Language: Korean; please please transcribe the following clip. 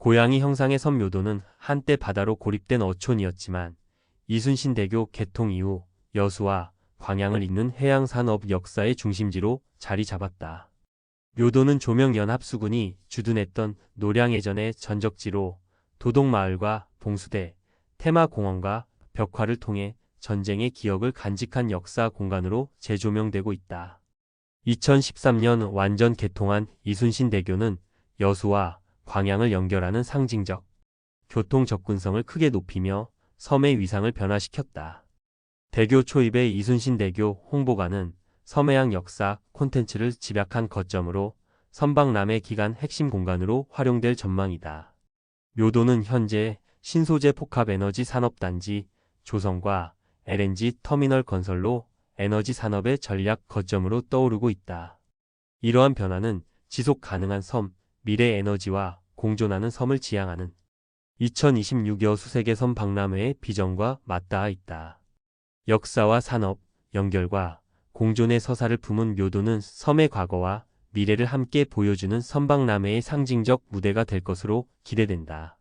고양이 형상의 섬 묘도는 한때 바다로 고립된 어촌이었지만 이순신 대교 개통 이후 여수와 광양을 잇는 해양 산업 역사의 중심지로 자리 잡았다. 묘도는 조명연합수군이 주둔했던 노량해전의 전적지로 도동마을과 봉수대, 테마공원과 벽화를 통해 전쟁의 기억을 간직한 역사 공간으로 재조명되고 있다. 2013년 완전 개통한 이순신 대교는 여수와 광양을 연결하는 상징적 교통 접근성을 크게 높이며 섬의 위상을 변화시켰다. 대교 초입의 이순신 대교 홍보관은 섬해양 역사 콘텐츠를 집약한 거점으로 선박남의 기간 핵심 공간으로 활용될 전망이다. 묘도는 현재 신소재 복합에너지 산업단지 조성과 LNG 터미널 건설로 에너지 산업의 전략 거점으로 떠오르고 있다. 이러한 변화는 지속 가능한 섬, 미래 에너지와 공존하는 섬을 지향하는 2026 여수세계 섬 박람회의 비전과 맞닿아 있다. 역사와 산업, 연결과 공존의 서사를 품은 묘도는 섬의 과거와 미래를 함께 보여주는 선박람회의 상징적 무대가 될 것으로 기대된다.